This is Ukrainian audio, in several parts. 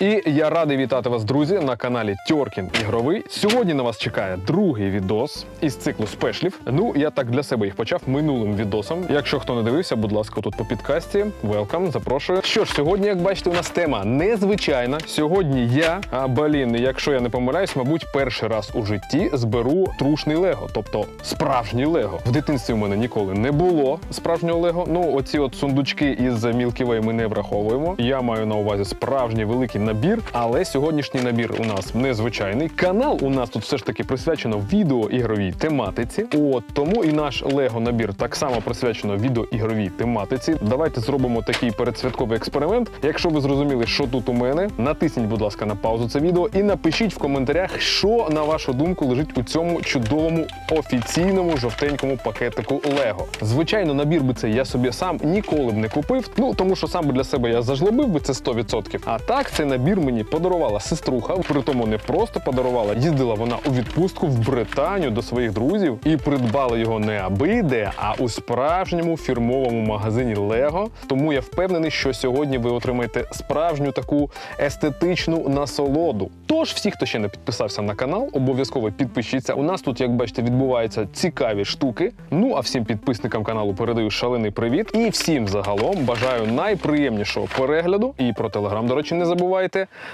І я радий вітати вас, друзі, на каналі Тьоркін Ігровий. Сьогодні на вас чекає другий відос із циклу спешлів. Ну, я так для себе їх почав минулим відосом. Якщо хто не дивився, будь ласка, тут по підкасті. Велкам, запрошую. Що ж, сьогодні, як бачите, у нас тема незвичайна. Сьогодні я, а блін, якщо я не помиляюсь, мабуть, перший раз у житті зберу трушний Лего, тобто справжній Лего. В дитинстві у мене ніколи не було справжнього Лего. Ну, оці от сундучки із Way ми не враховуємо. Я маю на увазі справжній великий набір, але сьогоднішній набір у нас незвичайний. Канал у нас тут все ж таки присвячено відеоігровій тематиці. От тому і наш Лего набір так само присвячено відеоігровій тематиці. Давайте зробимо такий передсвятковий експеримент. Якщо ви зрозуміли, що тут у мене, натисніть, будь ласка, на паузу це відео і напишіть в коментарях, що на вашу думку лежить у цьому чудовому офіційному жовтенькому пакетику Лего. Звичайно, набір би цей я собі сам ніколи б не купив. Ну тому що сам би для себе я зажлобив би це 100%. А так цей набір мені подарувала сеструха. Притому не просто подарувала, їздила вона у відпустку в Британію до своїх друзів і придбала його не аби-де, а у справжньому фірмовому магазині Лего. Тому я впевнений, що сьогодні ви отримаєте справжню таку естетичну насолоду. Тож, всі, хто ще не підписався на канал, обов'язково підпишіться. У нас тут, як бачите, відбуваються цікаві штуки. Ну а всім підписникам каналу передаю шалений привіт. І всім загалом бажаю найприємнішого перегляду. І про телеграм, до речі, не забувайте.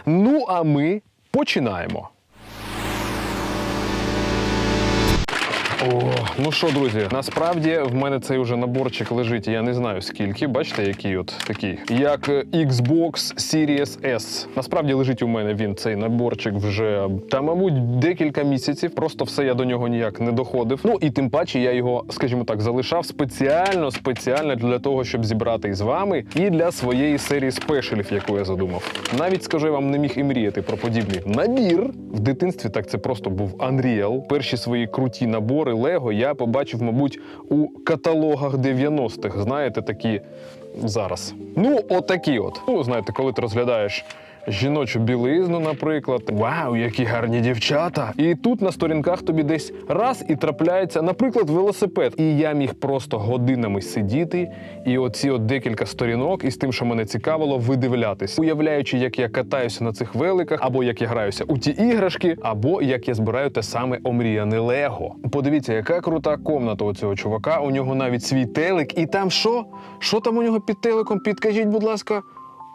Ну а ми починаємо. О, ну що, друзі, насправді в мене цей уже наборчик лежить, я не знаю скільки. Бачите, який от такий, як е, Xbox Series S. Насправді лежить у мене він цей наборчик вже та, мабуть, декілька місяців. Просто все я до нього ніяк не доходив. Ну і тим паче я його, скажімо так, залишав спеціально, спеціально для того, щоб зібрати із вами і для своєї серії спешелів, яку я задумав. Навіть скажу, я вам не міг і мріяти про подібний набір. В дитинстві так це просто був Unreal. Перші свої круті набори Лего я побачив, мабуть, у каталогах 90-х. Знаєте, такі зараз. Ну, отакі от. Ну, знаєте, коли ти розглядаєш. Жіночу білизну, наприклад, вау, які гарні дівчата! І тут на сторінках тобі десь раз і трапляється, наприклад, велосипед. І я міг просто годинами сидіти, і оці от декілька сторінок із тим, що мене цікавило, видивлятись, уявляючи, як я катаюся на цих великах, або як я граюся у ті іграшки, або як я збираю те саме омріяне Лего. Подивіться, яка крута комната у цього чувака. У нього навіть свій телек, і там що? Що там у нього під телеком? Підкажіть, будь ласка.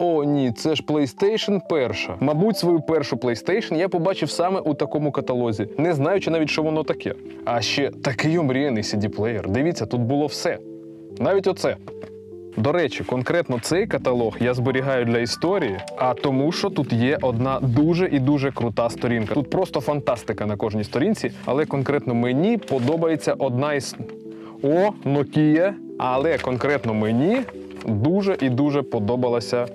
О, ні, це ж PlayStation перша. Мабуть, свою першу PlayStation я побачив саме у такому каталозі, не знаючи навіть, що воно таке. А ще такий омріяний CD-плеєр. Дивіться, тут було все. Навіть оце. До речі, конкретно цей каталог я зберігаю для історії, а тому, що тут є одна дуже і дуже крута сторінка. Тут просто фантастика на кожній сторінці, але конкретно мені подобається одна із. О, Nokia. Але конкретно мені дуже і дуже подобалася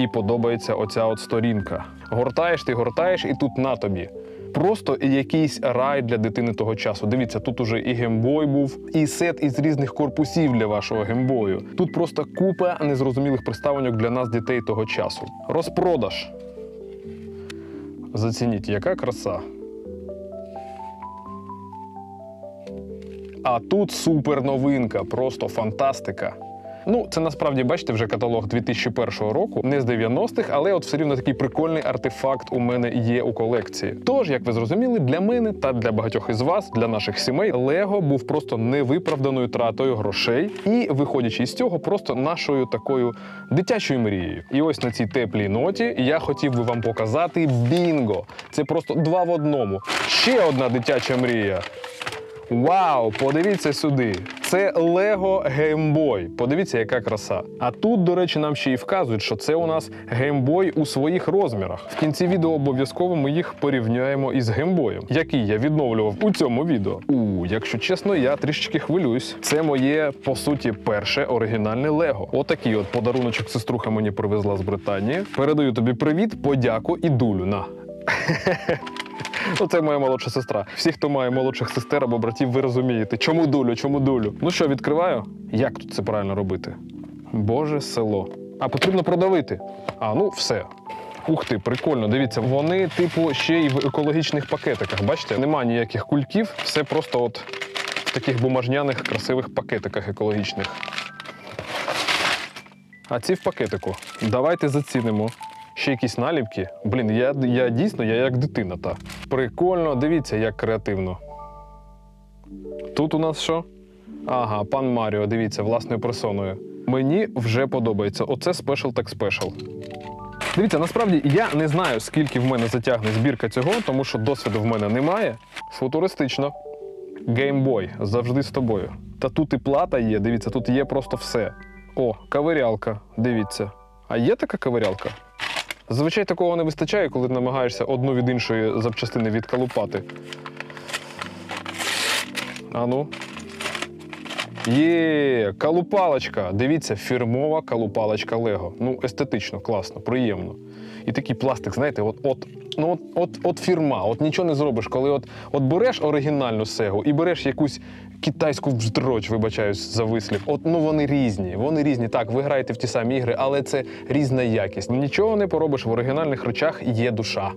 і подобається оця от сторінка. Гортаєш, ти гортаєш, і тут на тобі. Просто якийсь рай для дитини того часу. Дивіться, тут уже і геймбой був, і сет із різних корпусів для вашого геймбою. Тут просто купа незрозумілих приставок для нас, дітей того часу. Розпродаж. Зацініть, яка краса. А тут супер новинка, просто фантастика. Ну, це насправді, бачите, вже каталог 2001 року, не з 90-х, але от все рівно такий прикольний артефакт у мене є у колекції. Тож, як ви зрозуміли, для мене та для багатьох із вас, для наших сімей, Лего був просто невиправданою тратою грошей, і, виходячи з цього, просто нашою такою дитячою мрією. І ось на цій теплій ноті я хотів би вам показати бінго. Це просто два в одному. Ще одна дитяча мрія. Вау, подивіться сюди. Це Lego Game Boy. Подивіться, яка краса. А тут, до речі, нам ще й вказують, що це у нас Game Boy у своїх розмірах. В кінці відео обов'язково ми їх порівняємо із геймбоєм, який я відновлював у цьому відео. У, якщо чесно, я трішечки хвилююсь. Це моє по суті перше оригінальне Лего. Отакий от подаруночок сеструха мені привезла з Британії. Передаю тобі привіт, подяку і дулю. На. Ну, це моя молодша сестра. Всі, хто має молодших сестер або братів, ви розумієте, чому дулю, чому дулю. Ну що, відкриваю? Як тут це правильно робити? Боже село. А потрібно продавити. А, ну все. Ух ти, прикольно. Дивіться, вони, типу, ще й в екологічних пакетиках. Бачите, нема ніяких кульків, все просто от в таких бумажняних красивих пакетиках екологічних. А ці в пакетику. Давайте зацінимо. Ще якісь наліпки. Блін, я, я дійсно я як дитина та. Прикольно, дивіться, як креативно. Тут у нас що? Ага, пан Маріо, дивіться, власною персоною. Мені вже подобається. Оце спешл так спешл. Дивіться, насправді я не знаю, скільки в мене затягне збірка цього, тому що досвіду в мене немає. Футуристично. Геймбой завжди з тобою. Та тут і плата є, дивіться, тут є просто все. О, кавирялка, дивіться. А є така кавирялка? Зазвичай такого не вистачає, коли намагаєшся одну від іншої запчастини відкалупати. Ану. Є, калупалочка. Дивіться, фірмова калупалочка Лего. Ну, естетично, класно, приємно. І такий пластик, знаєте, от, от, ну, от, от, от фірма, от нічого не зробиш, коли от, от береш оригінальну сегу і береш якусь китайську вздроч, вибачаюсь за вислів. От ну вони різні. Вони різні. Так, ви граєте в ті самі ігри, але це різна якість. Нічого не поробиш в оригінальних речах є душа.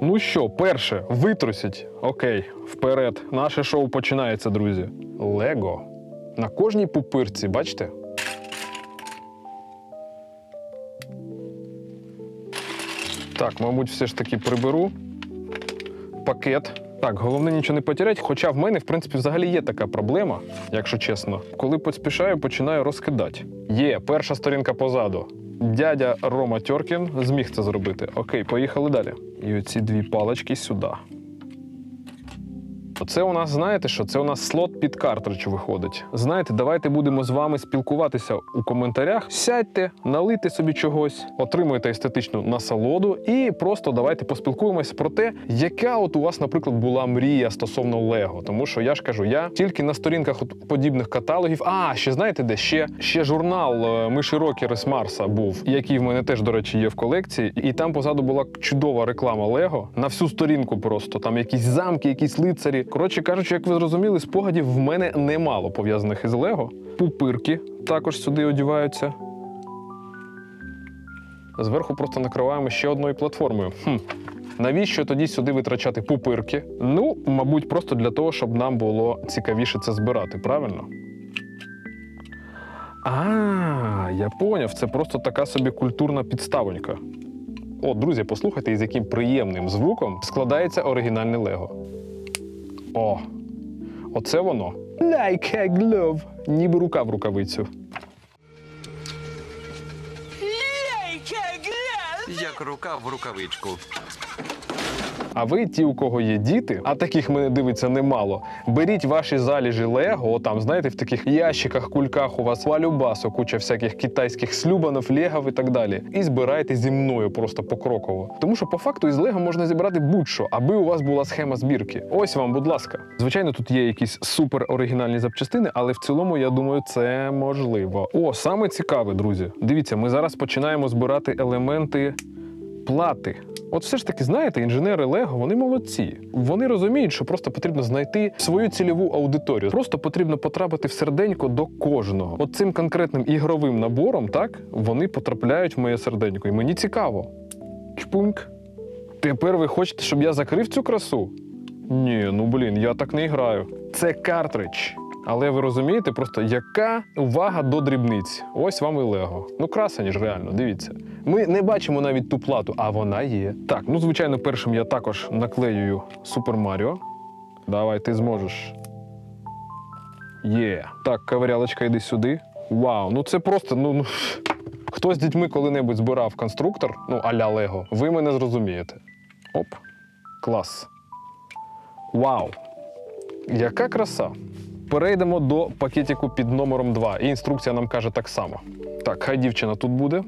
Ну що, перше, витрусіть. Окей, вперед. Наше шоу починається, друзі. Лего. На кожній пупирці, бачите? Так, мабуть, все ж таки приберу пакет. Так, головне нічого не потерять. Хоча в мене, в принципі, взагалі є така проблема, якщо чесно. Коли поспішаю, починаю розкидати. Є, перша сторінка позаду. Дядя Рома Тьоркін зміг це зробити. Окей, поїхали далі. І оці дві палочки сюди. Оце у нас, знаєте що? Це у нас слот під картридж виходить. Знаєте, давайте будемо з вами спілкуватися у коментарях. Сядьте, налийте собі чогось, отримуйте естетичну насолоду і просто давайте поспілкуємося про те, яка от у вас, наприклад, була мрія стосовно Лего. Тому що я ж кажу, я тільки на сторінках от подібних каталогів. А ще знаєте, де ще, ще журнал е, Миші Рокери з Марса був, який в мене теж, до речі, є в колекції. І там позаду була чудова реклама Лего на всю сторінку. Просто там якісь замки, якісь лицарі. Коротше кажучи, як ви зрозуміли, спогадів в мене немало пов'язаних із Лего. Пупирки також сюди одіваються. Зверху просто накриваємо ще одною платформою. Хм. Навіщо тоді сюди витрачати пупирки? Ну, мабуть, просто для того, щоб нам було цікавіше це збирати, правильно? А, я поняв, це просто така собі культурна підставонька. О, друзі, послухайте, із яким приємним звуком складається оригінальне Лего. О, оце воно. Like a glove. Ніби рука в рукавицю. Як рука в рукавичку. А ви, ті, у кого є діти, а таких мене дивиться немало. Беріть ваші заліжі Лего, там, знаєте, в таких ящиках, кульках у вас валюбасу, куча всяких китайських слюбанов, легов і так далі. І збирайте зі мною просто покроково. Тому що по факту із Лего можна зібрати будь-що, аби у вас була схема збірки. Ось вам, будь ласка. Звичайно, тут є якісь супер оригінальні запчастини, але в цілому, я думаю, це можливо. О, саме цікаве, друзі. Дивіться, ми зараз починаємо збирати елементи плати. От все ж таки, знаєте, інженери Лего, вони молодці. Вони розуміють, що просто потрібно знайти свою цільову аудиторію. Просто потрібно потрапити в серденько до кожного. От цим конкретним ігровим набором, так, вони потрапляють в моє серденько. І мені цікаво. Чпуньк. Тепер ви хочете, щоб я закрив цю красу? Ні, ну блін, я так не граю. Це картридж. Але ви розумієте, просто яка увага до дрібниць. Ось вам і Лего. Ну, красені ж реально, дивіться. Ми не бачимо навіть ту плату, а вона є. Так, ну звичайно, першим я також наклеюю Супер Маріо. Давай, ти зможеш. Є. Так, каварялочка, йди сюди. Вау, ну це просто, ну. ну, Хто з дітьми коли-небудь збирав конструктор, ну, а-ля Лего, ви мене зрозумієте. Оп. Клас. Вау. Яка краса. Перейдемо до пакетику під номером 2. І інструкція нам каже так само. Так, хай дівчина тут буде.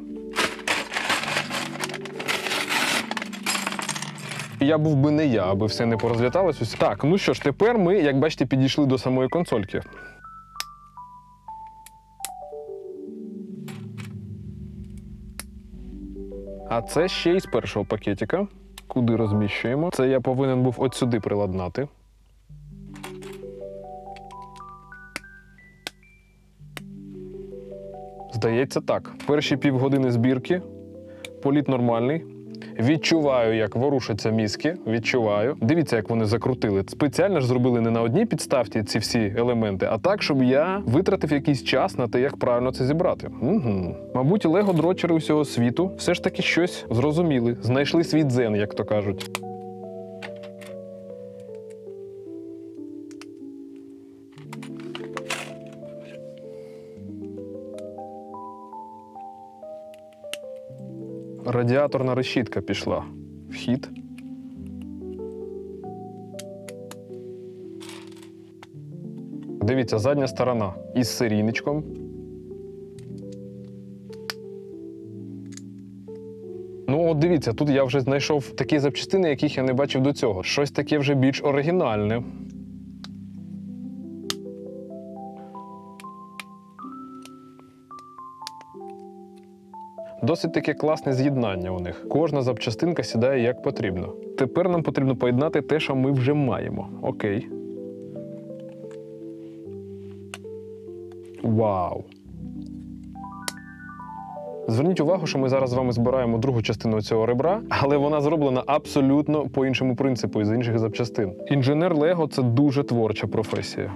Я був би не я, аби все не порозліталось. Ось- Так, ну що ж, тепер ми, як бачите, підійшли до самої консольки. А це ще із першого пакетика. Куди розміщуємо? Це я повинен був от сюди приладнати. Здається, так. Перші півгодини збірки, політ нормальний. Відчуваю, як ворушаться мізки. Відчуваю. Дивіться, як вони закрутили. Спеціально ж зробили не на одній підставці ці всі елементи, а так, щоб я витратив якийсь час на те, як правильно це зібрати. Угу. Мабуть, лего дрочери усього світу все ж таки щось зрозуміли, знайшли свій дзен, як то кажуть. Радіаторна решітка пішла. Вхід. Дивіться, задня сторона із серійничком. Ну, от дивіться, тут я вже знайшов такі запчастини, яких я не бачив до цього. Щось таке вже більш оригінальне. Досить таке класне з'єднання у них. Кожна запчастинка сідає як потрібно. Тепер нам потрібно поєднати те, що ми вже маємо. Окей. Вау. Зверніть увагу, що ми зараз з вами збираємо другу частину цього ребра, але вона зроблена абсолютно по іншому принципу і з інших запчастин. Інженер Лего це дуже творча професія.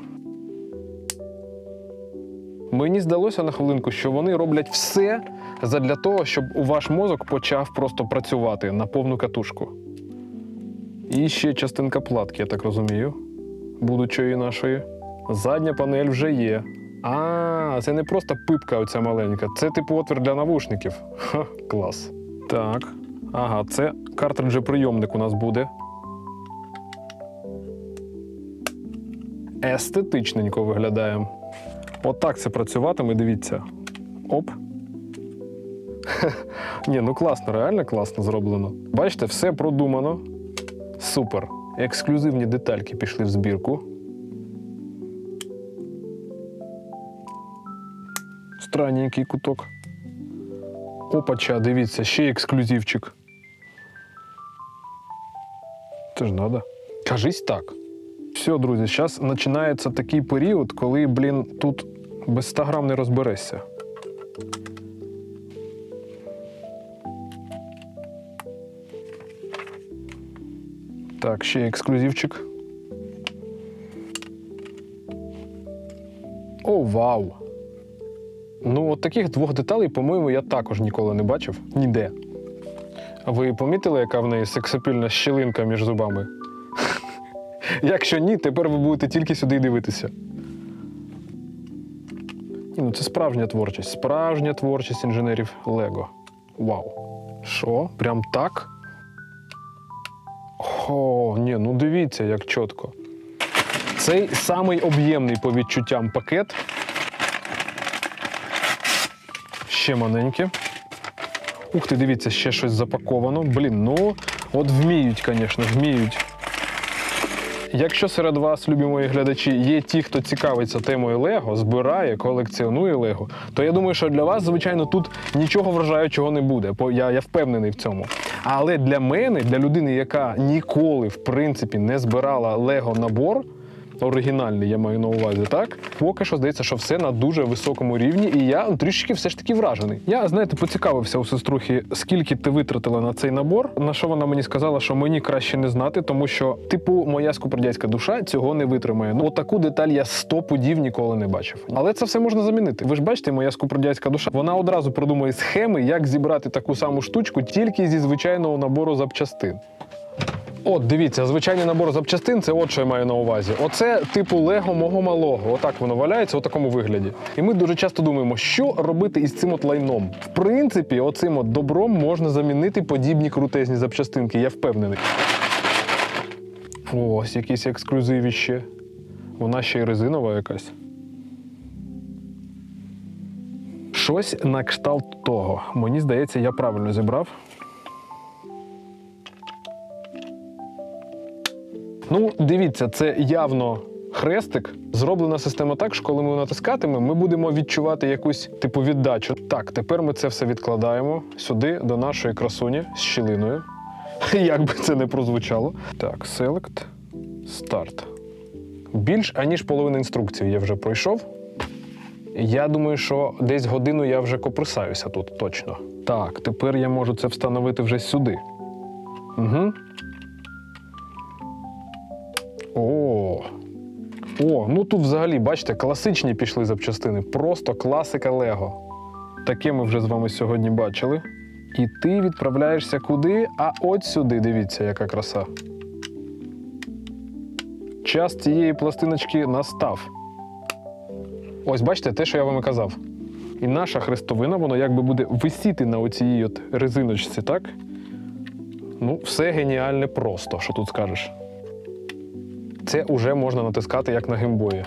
Мені здалося на хвилинку, що вони роблять все задля того, щоб у ваш мозок почав просто працювати на повну катушку. І ще частинка платки, я так розумію, будучої нашої. Задня панель вже є. А, це не просто пипка оця маленька, це типу отвір для навушників. Ха, клас. Так. Ага, це картриджеприйомник у нас буде. Естетичненько виглядає. Отак це працюватиме, дивіться. Оп. Ні, ну класно, реально класно зроблено. Бачите, все продумано. Супер. Ексклюзивні детальки пішли в збірку. Странненький куток. Опача, дивіться, ще ексклюзивчик. Це ж надо. Кажись так. Все, друзі, зараз починається такий період, коли, блін, тут без 100 грам не розберешся. Так, ще ексклюзивчик. О, вау! Ну, от таких двох деталей, по-моєму, я також ніколи не бачив ніде. Ви помітили, яка в неї сексапільна щілинка між зубами? Якщо ні, тепер ви будете тільки сюди дивитися. Ні, ну це справжня творчість. Справжня творчість інженерів Лего. Вау. Що? Прям так? О, ні, ну дивіться, як чітко. Цей самий об'ємний по відчуттям пакет. Ще маленьке. Ух ти, дивіться, ще щось запаковано. Блін, ну от вміють, звісно, вміють. Якщо серед вас, любі мої глядачі, є ті, хто цікавиться темою Лего, збирає, колекціонує Лего, то я думаю, що для вас, звичайно, тут нічого вражаючого не буде, я, я впевнений в цьому. Але для мене, для людини, яка ніколи, в принципі, не збирала Лего набор, оригінальний, я маю на увазі, так? Поки що здається, що все на дуже високому рівні, і я трішки все ж таки вражений. Я, знаєте, поцікавився у сеструхи, скільки ти витратила на цей набор. На що вона мені сказала, що мені краще не знати, тому що, типу, моя скупердяцька душа цього не витримає. Ну, таку деталь я сто пудів ніколи не бачив. Але це все можна замінити. Ви ж бачите, моя скупердяцька душа, вона одразу продумує схеми, як зібрати таку саму штучку тільки зі звичайного набору запчастин. От, дивіться, звичайний набор запчастин це от що я маю на увазі. Оце типу Лего мого малого. Отак воно валяється у такому вигляді. І ми дуже часто думаємо, що робити із цим от лайном. В принципі, оцим от добром можна замінити подібні крутезні запчастинки, я впевнений. Ось якісь ексклюзиві ще. Вона ще й резинова якась. Щось на кшталт того. Мені здається, я правильно зібрав. Ну, дивіться, це явно хрестик. Зроблена система так, що коли ми натискатимемо, ми будемо відчувати якусь типу віддачу. Так, тепер ми це все відкладаємо сюди, до нашої красуні з щілиною. Як би це не прозвучало. Так, Select, Start. Більш аніж половина інструкції я вже пройшов. Я думаю, що десь годину я вже коприсаюся тут точно. Так, тепер я можу це встановити вже сюди. Угу. О. О, ну тут взагалі, бачите, класичні пішли запчастини. Просто класика Лего. Таке ми вже з вами сьогодні бачили. І ти відправляєшся куди? А от сюди, дивіться, яка краса. Час цієї пластиночки настав. Ось бачите, те, що я вам і казав. І наша хрестовина, воно якби буде висіти на оцій от резиночці, так? Ну, все геніальне просто, що тут скажеш. Це вже можна натискати як на геймбої.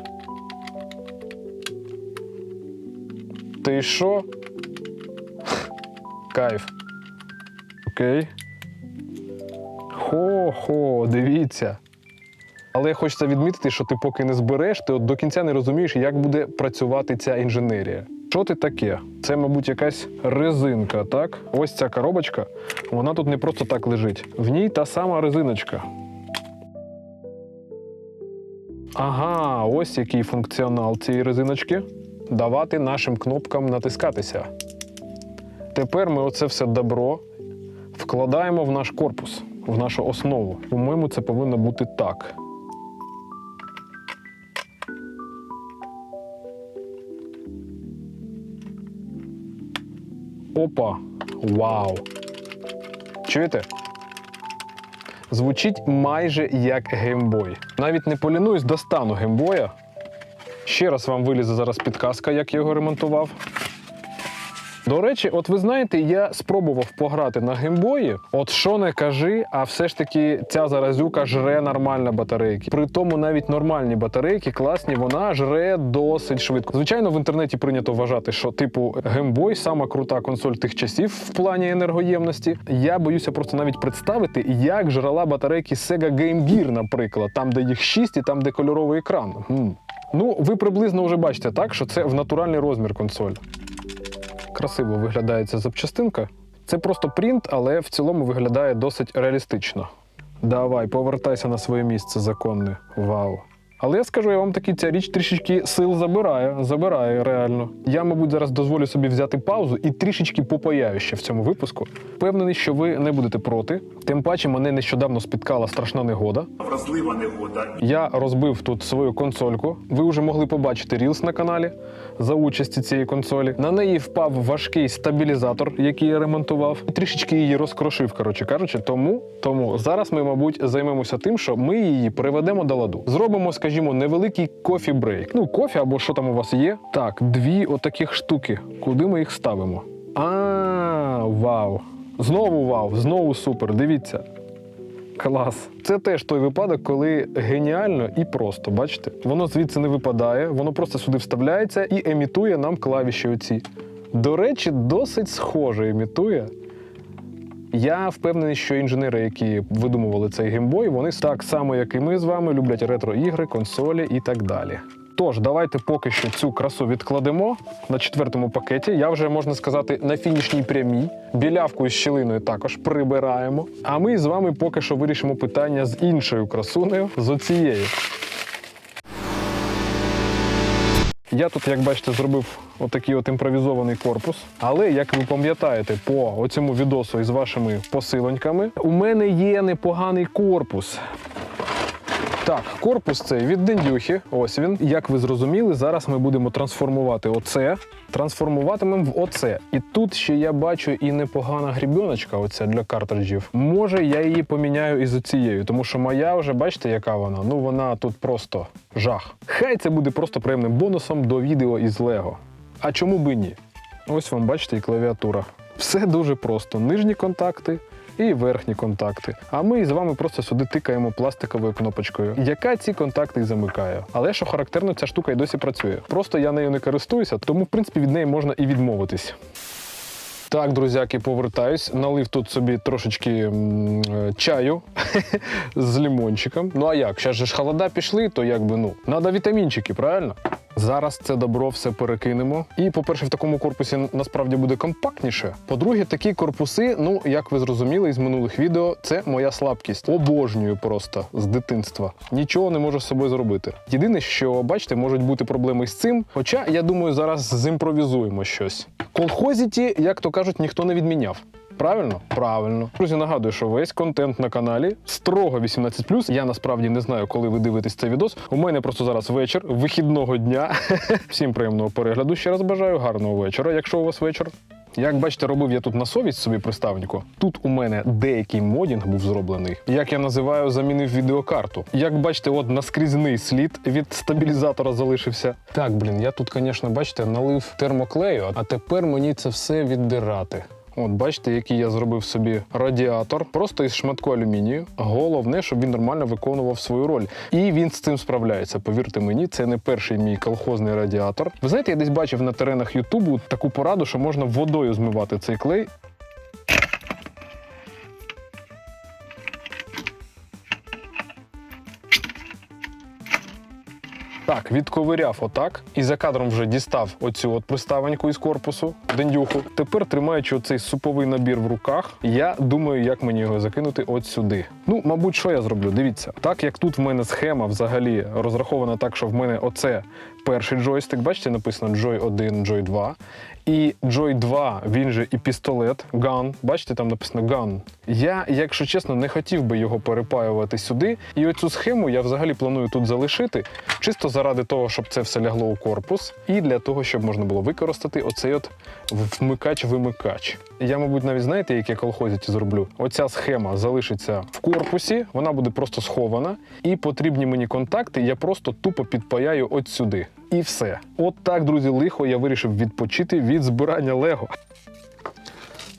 Ти що? Кайф. Окей. Хо-хо, дивіться. Але хочеться відмітити, що ти поки не збереш, ти от до кінця не розумієш, як буде працювати ця інженерія. Що ти таке? Це, мабуть, якась резинка, так? Ось ця коробочка, вона тут не просто так лежить. В ній та сама резиночка. Ага, ось який функціонал цієї резиночки. Давати нашим кнопкам натискатися. Тепер ми оце все добро вкладаємо в наш корпус, в нашу основу. По-моєму, це повинно бути так. Опа! Вау! Чуєте? Звучить майже як геймбой. Навіть не полінуюсь, достану геймбоя. Ще раз вам вилізе зараз підказка, як я його ремонтував. До речі, от ви знаєте, я спробував пограти на геймбої. От що не кажи, а все ж таки ця заразюка жре нормально батарейки. При тому навіть нормальні батарейки, класні, вона жре досить швидко. Звичайно, в інтернеті прийнято вважати, що типу геймбой сама крута консоль тих часів в плані енергоємності. Я боюся просто навіть представити, як жрала батарейки Sega Game Gear, наприклад, там, де їх 6 і там, де кольоровий екран. М. Ну, ви приблизно вже бачите, так, що це в натуральний розмір консоль красиво виглядає ця запчастинка. Це просто принт, але в цілому виглядає досить реалістично. Давай, повертайся на своє місце законне. Вау. Але я скажу, я вам таки ця річ трішечки сил забирає, забирає реально. Я, мабуть, зараз дозволю собі взяти паузу і трішечки попаяю ще в цьому випуску. Впевнений, що ви не будете проти. Тим паче мене нещодавно спіткала страшна негода. вразлива негода. Я розбив тут свою консольку. Ви вже могли побачити рілс на каналі за участі цієї консолі. На неї впав важкий стабілізатор, який я ремонтував, і трішечки її розкрошив, коротше кажучи. Тому, тому зараз ми, мабуть, займемося тим, що ми її приведемо до ладу. Зробимо, скажімо, невеликий кофі брейк. Ну, кофі або що там у вас є. Так, дві отаких штуки. Куди ми їх ставимо? А, вау! Знову вау, знову супер. Дивіться. Клас. Це теж той випадок, коли геніально і просто, бачите? Воно звідси не випадає, воно просто сюди вставляється і емітує нам клавіші оці. До речі, досить схоже емітує. Я впевнений, що інженери, які видумували цей геймбой, вони так само, як і ми з вами, люблять ретро-ігри, консолі і так далі. Тож, давайте поки що цю красу відкладемо на четвертому пакеті. Я вже можна сказати на фінішній прямій. Білявку із щілиною також прибираємо. А ми з вами поки що вирішимо питання з іншою красунею, з оцією. Я тут, як бачите, зробив отакий от імпровізований корпус. Але, як ви пам'ятаєте, по оцьому відосу із вашими посилоньками, у мене є непоганий корпус. Так, корпус цей від Дендюхи. Ось він. Як ви зрозуміли, зараз ми будемо трансформувати оце, трансформуватимемо в оце. І тут ще я бачу і непогана грібіночка, оця для картриджів. Може, я її поміняю із оцією, тому що моя вже бачите, яка вона? Ну вона тут просто жах. Хай це буде просто приємним бонусом до відео із Лего. А чому би ні? Ось вам бачите і клавіатура. Все дуже просто: нижні контакти і верхні контакти. А ми з вами просто сюди тикаємо пластиковою кнопочкою, яка ці контакти і замикає. Але що характерно, ця штука й досі працює. Просто я нею не користуюся, тому в принципі від неї можна і відмовитись. Так, друзяки, повертаюсь. Налив тут собі трошечки м, е, чаю з лимончиком. Ну а як? Же ж холода пішли, то якби ну, треба вітамінчики, правильно? Зараз це добро все перекинемо. І, по-перше, в такому корпусі насправді буде компактніше. По-друге, такі корпуси, ну як ви зрозуміли із минулих відео, це моя слабкість. Обожнюю просто з дитинства. Нічого не можу з собою зробити. Єдине, що бачите, можуть бути проблеми з цим. Хоча я думаю, зараз зімпровізуємо щось. Колхозіті, як то кажуть, ніхто не відміняв. Правильно? Правильно. Друзі, нагадую, що весь контент на каналі строго 18+. Я насправді не знаю, коли ви дивитесь цей відос. У мене просто зараз вечір вихідного дня. Всім приємного перегляду. Ще раз бажаю гарного вечора, якщо у вас вечір. Як бачите, робив я тут на совість собі приставнику. Тут у мене деякий модінг був зроблений. Як я називаю, замінив відеокарту. Як бачите, от наскрізний слід від стабілізатора залишився. Так, блін, я тут, звісно, бачите, налив термоклею, а тепер мені це все віддирати. От бачите, який я зробив собі радіатор, просто із шматку алюмінію. Головне, щоб він нормально виконував свою роль. І він з цим справляється. Повірте мені, це не перший мій колхозний радіатор. Ви знаєте, я десь бачив на теренах Ютубу таку пораду, що можна водою змивати цей клей. Так, відковиряв отак і за кадром вже дістав оцю от приставоньку із корпусу, дендюху. Тепер, тримаючи оцей суповий набір в руках, я думаю, як мені його закинути от сюди. Ну, мабуть, що я зроблю? Дивіться, так як тут в мене схема взагалі розрахована так, що в мене оце перший джойстик, бачите, написано Joy 1, Joy 2. І Joy 2, він же і пістолет, Gun. Бачите, там написано Gun. Я, якщо чесно, не хотів би його перепаювати сюди. І оцю схему я взагалі планую тут залишити, чисто заради того, щоб це все лягло у корпус, і для того, щоб можна було використати оцей от вмикач-вимикач. Я, мабуть, навіть знаєте, як я колхозіті зроблю. Оця схема залишиться в корпусі, вона буде просто схована, і потрібні мені контакти я просто тупо підпаяю от сюди. І все. От так, друзі, лихо я вирішив відпочити від збирання Лего.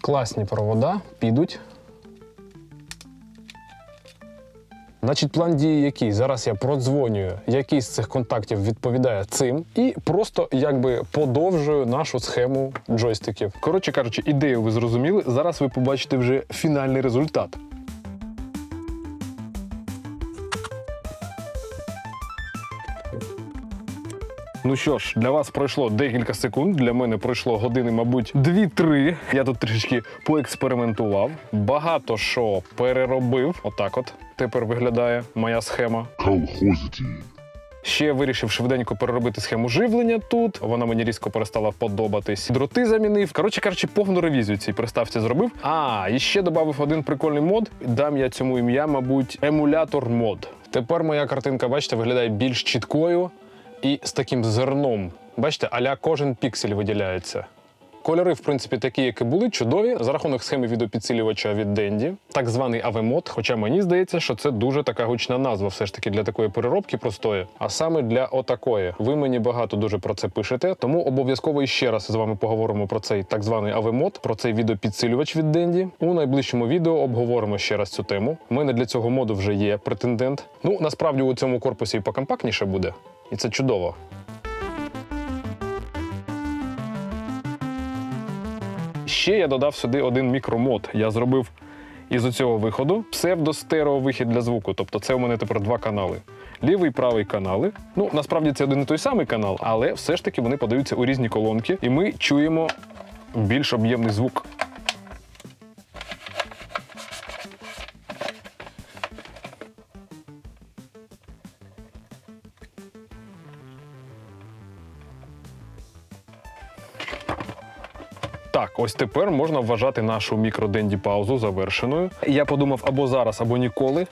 Класні провода підуть. Значить, план дії який? Зараз я продзвонюю, який з цих контактів відповідає цим, і просто якби подовжую нашу схему джойстиків. Коротше кажучи, ідею ви зрозуміли. Зараз ви побачите вже фінальний результат. Ну що ж, для вас пройшло декілька секунд. Для мене пройшло години, мабуть, 2-3. Я тут трішки поекспериментував. Багато що переробив. Отак, от тепер виглядає моя схема. колхозити. Ще вирішив швиденько переробити схему живлення тут. Вона мені різко перестала подобатись. Дроти замінив. Коротше кажучи, повну ревізію цій приставці зробив. А, і ще додав один прикольний мод. Дам я цьому ім'я, мабуть, емулятор мод. Тепер моя картинка, бачите, виглядає більш чіткою і з таким зерном. Бачите, аля кожен піксель виділяється. Кольори, в принципі, такі, як і були, чудові за рахунок схеми відеопідсилювача від Денді, так званий авемод. Хоча мені здається, що це дуже така гучна назва, все ж таки для такої переробки простої, а саме для отакої. Ви мені багато дуже про це пишете, тому обов'язково іще раз з вами поговоримо про цей так званий авемод, про цей відеопідсилювач від Денді. У найближчому відео обговоримо ще раз цю тему. У мене для цього моду вже є претендент. Ну насправді у цьому корпусі і покомпактніше буде, і це чудово. Ще я додав сюди один мікромод. Я зробив із оцього виходу псевдостереовихід для звуку. Тобто це у мене тепер два канали. Лівий і правий канали. Ну, насправді це один і той самий канал, але все ж таки вони подаються у різні колонки, і ми чуємо більш об'ємний звук. Так, ось тепер можна вважати нашу мікроденді паузу завершеною. Я подумав або зараз, або ніколи.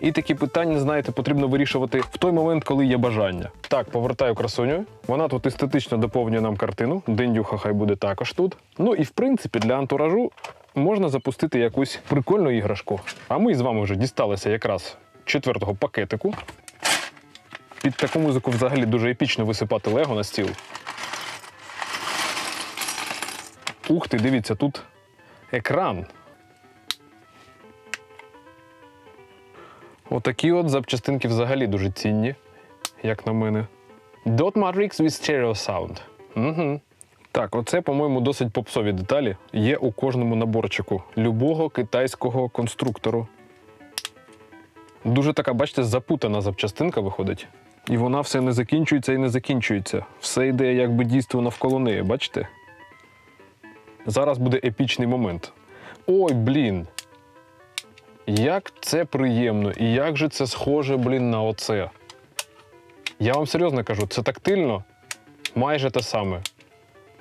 І такі питання, знаєте, потрібно вирішувати в той момент, коли є бажання. Так, повертаю красуню. Вона тут естетично доповнює нам картину. Дендюха хай буде також тут. Ну і в принципі для антуражу можна запустити якусь прикольну іграшку. А ми з вами вже дісталися якраз четвертого пакетику. Під таку музику взагалі дуже епічно висипати лего на стіл. Ух ти, дивіться, тут екран. Отакі от запчастинки взагалі дуже цінні, як на мене. Dot Matrix with Stereo Sound. Угу. Так, оце, по-моєму, досить попсові деталі. Є у кожному наборчику любого китайського конструктору. Дуже така, бачите, запутана запчастинка виходить. І вона все не закінчується і не закінчується. Все йде якби дійство навколо неї, бачите? Зараз буде епічний момент. Ой, блін. Як це приємно і як же це схоже, блін, на оце. Я вам серйозно кажу, це тактильно майже те саме.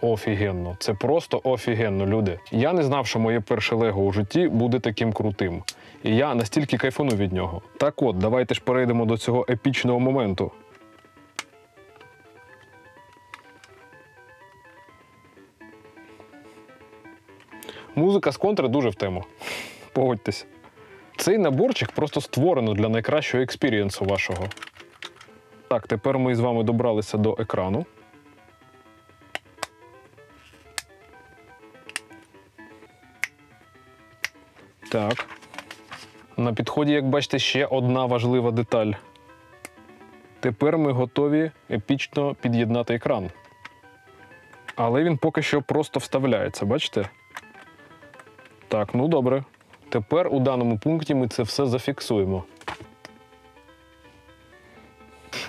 офігенно. Це просто офігенно, люди. Я не знав, що моє перше лего у житті буде таким крутим. І я настільки кайфану від нього. Так от, давайте ж перейдемо до цього епічного моменту. Музика з контри дуже в тему. Погодьтесь. Цей наборчик просто створено для найкращого експірієнсу вашого. Так, тепер ми з вами добралися до екрану. Так. На підході, як бачите, ще одна важлива деталь. Тепер ми готові епічно під'єднати екран. Але він поки що просто вставляється, бачите? Так, ну добре. Тепер у даному пункті ми це все зафіксуємо.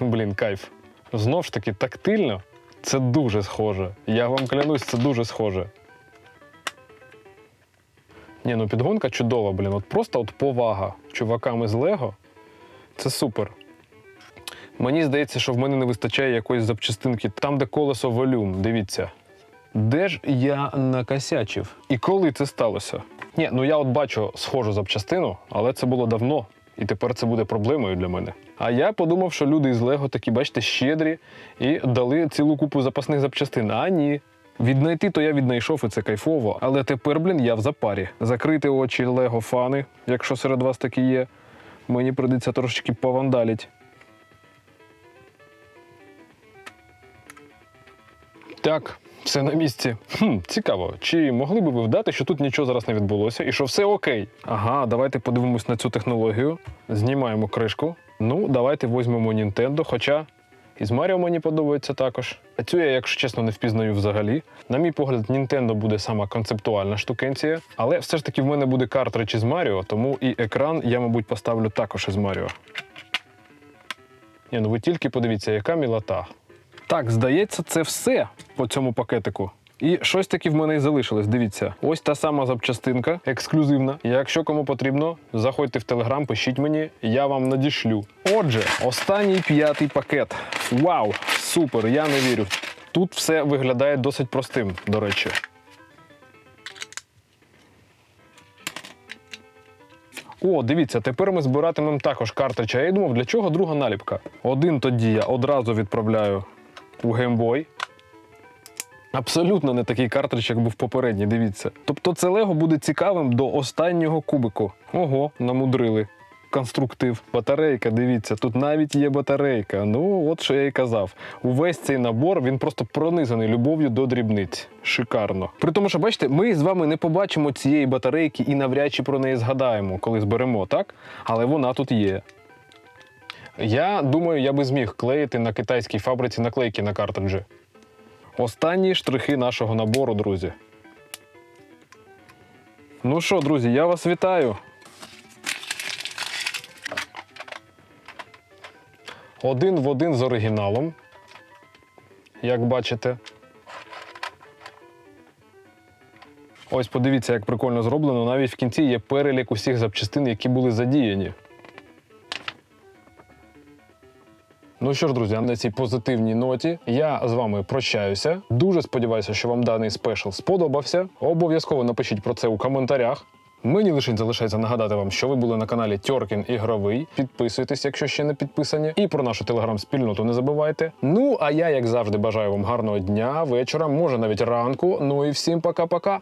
Блін, кайф. Знов ж таки, тактильно це дуже схоже. Я вам клянусь, це дуже схоже. Ні, ну підгонка чудова, блін. От просто от повага чуваками з Лего. Це супер. Мені здається, що в мене не вистачає якоїсь запчастинки там, де колесо волюм. Дивіться. Де ж я накосячив? І коли це сталося? Ні, ну я от бачу схожу запчастину, але це було давно, і тепер це буде проблемою для мене. А я подумав, що люди із Лего такі, бачите, щедрі і дали цілу купу запасних запчастин. А ні. Віднайти то я віднайшов, і це кайфово. Але тепер, блін, я в запарі. Закрити очі Лего фани, якщо серед вас такі є. Мені прийдеться трошечки повандаліть. Так, все на місці. Хм, цікаво. Чи могли би ви вдати, що тут нічого зараз не відбулося і що все окей? Ага, давайте подивимось на цю технологію. Знімаємо кришку. Ну, давайте візьмемо Nintendo, хоча із Маріо мені подобається також. А цю я, якщо чесно, не впізнаю взагалі. На мій погляд, Nintendo буде сама концептуальна штукенція, але все ж таки в мене буде картридж із Маріо, тому і екран я, мабуть, поставлю також із Маріо. Ні, ну ви тільки подивіться, яка мілота. Так, здається, це все по цьому пакетику. І щось таки в мене і залишилось. Дивіться, ось та сама запчастинка, ексклюзивна. Якщо кому потрібно, заходьте в телеграм, пишіть мені, я вам надішлю. Отже, останній п'ятий пакет. Вау! Супер! Я не вірю. Тут все виглядає досить простим, до речі. О, дивіться, тепер ми збиратимемо також картридж. А я думав, для чого друга наліпка? Один тоді я одразу відправляю у геймбой. Абсолютно не такий картридж, як був попередній, дивіться. Тобто це Лего буде цікавим до останнього кубику. Ого, намудрили. Конструктив. Батарейка, дивіться, тут навіть є батарейка. Ну, от що я і казав. Увесь цей набор він просто пронизаний любов'ю до дрібниць. Шикарно. При тому, що бачите, ми з вами не побачимо цієї батарейки і навряд чи про неї згадаємо, коли зберемо, так? Але вона тут є. Я думаю, я би зміг клеїти на китайській фабриці наклейки на картриджі. Останні штрихи нашого набору, друзі. Ну що, друзі, я вас вітаю. Один в один з оригіналом. Як бачите. Ось подивіться, як прикольно зроблено. Навіть в кінці є перелік усіх запчастин, які були задіяні. Ну що ж, друзі, на цій позитивній ноті я з вами прощаюся. Дуже сподіваюся, що вам даний спешл сподобався. Обов'язково напишіть про це у коментарях. Мені лише залишається нагадати вам, що ви були на каналі Тьоркін Ігровий. Підписуйтесь, якщо ще не підписані. І про нашу телеграм-спільноту не забувайте. Ну а я, як завжди, бажаю вам гарного дня, вечора, може навіть ранку. Ну і всім пока-пока.